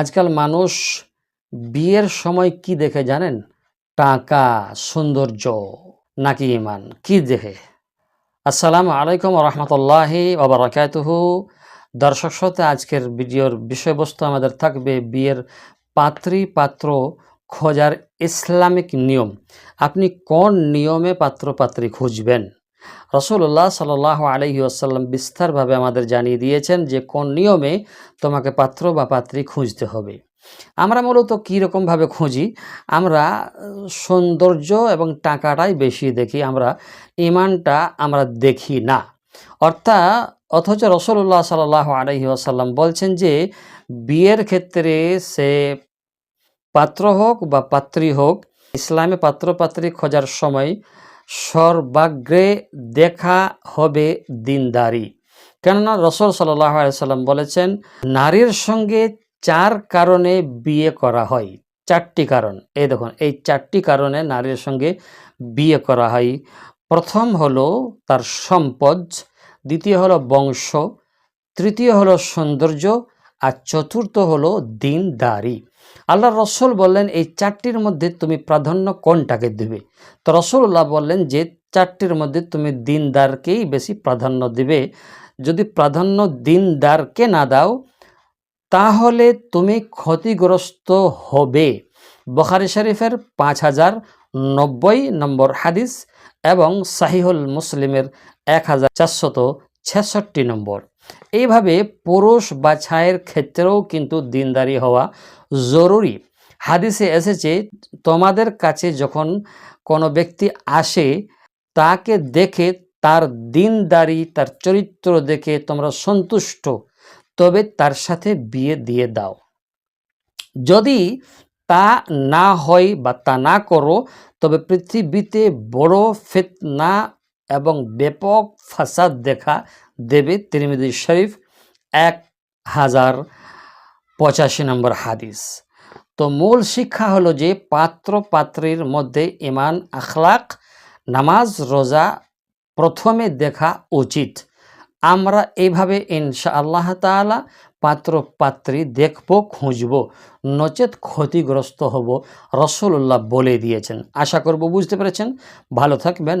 আজকাল মানুষ বিয়ের সময় কি দেখে জানেন? টাকা, সৌন্দর্য নাকি ইমান? কি দেখে? আসসালামু আলাইকুম রহমতুল্লাহি ওবরাকাতুহু দর্শক শ্রোতা, আজকের ভিডিওর বিষয়বস্তু আমাদের থাকবে বিয়ের পাত্রী পাত্র খোঁজার ইসলামিক নিয়ম। আপনি কোন নিয়মে পাত্র পাত্রী খুঁজবেন? রসুল্লাহ সাল আলহি আসাল্লাম বিস্তারভাবে আমাদের জানিয়ে দিয়েছেন যে কোন নিয়মে তোমাকে পাত্র বা পাত্রী খুঁজতে হবে। আমরা মূলত কীরকমভাবে খুঁজি? আমরা সৌন্দর্য এবং টাকাটাই বেশি দেখি, আমরা ইমানটা আমরা দেখি না। অর্থাৎ অথচ রসল্লাহ সাল্লাহ আলহি আসাল্লাম বলছেন যে, বিয়ের ক্ষেত্রে সে পাত্র হোক বা পাত্রী হোক, ইসলামে পাত্র পাত্রী খোঁজার সময় সর্বাগ্রে দেখা হবে দিনদারি। কেননা রসল সাল্লাহ সাল্লাম বলেছেন, নারীর সঙ্গে চার কারণে বিয়ে করা হয়। চারটি কারণ। এই দেখুন, এই চারটি কারণে নারীর সঙ্গে বিয়ে করা হয়। প্রথম হলো তার সম্পদ, দ্বিতীয় হলো বংশ, তৃতীয় হলো সৌন্দর্য আর চতুর্থ হলো দিনদারি। আল্লাহ রসুল বললেন, এই চারটির মধ্যে তুমি প্রাধান্য কোনটাকে দেবে? তো রসুল্লাহ বললেন যে, চারটির মধ্যে তুমি দিনদারকেই বেশি প্রাধান্য দিবে। যদি প্রাধান্য দিনদারকে না দাও, তাহলে তুমি ক্ষতিগ্রস্ত হবে। বখারি শরীফের পাঁচ হাজার নব্বই নম্বর হাদিস এবং সাহিহুল মুসলিমের এক হাজার চারশত ছেষট্টি নম্বর। এইভাবে পুরুষ বাছাইয়ের ক্ষেত্রেও কিন্তু দিনদারি হওয়া জরুরি। হাদিসে এসেছে, তোমাদের কাছে যখন কোনো ব্যক্তি আসে, তাকে দেখে তার দিনদারি, তার চরিত্র দেখে তোমরা সন্তুষ্ট, তবে তার সাথে বিয়ে দিয়ে দাও। যদি তা না হয় বা তা না করো, তবে পৃথিবীতে বড় ফেতনা এবং ব্যাপক ফাসাদ দেখা দেবে তিরমিদি শরীফ এক হাজার পঁচাশি নম্বর হাদিস। তো মূল শিক্ষা হলো যে পাত্র পাত্রীর মধ্যে ইমান, আখলাক, নামাজ, রোজা প্রথমে দেখা উচিত। আমরা এইভাবে ইনশা আল্লাহ তালা পাত্র পাত্রী দেখব, খুঁজব, নচেত ক্ষতিগ্রস্ত হব রসুল্লাহ বলে দিয়েছেন। আশা করব বুঝতে পেরেছেন। ভালো থাকবেন।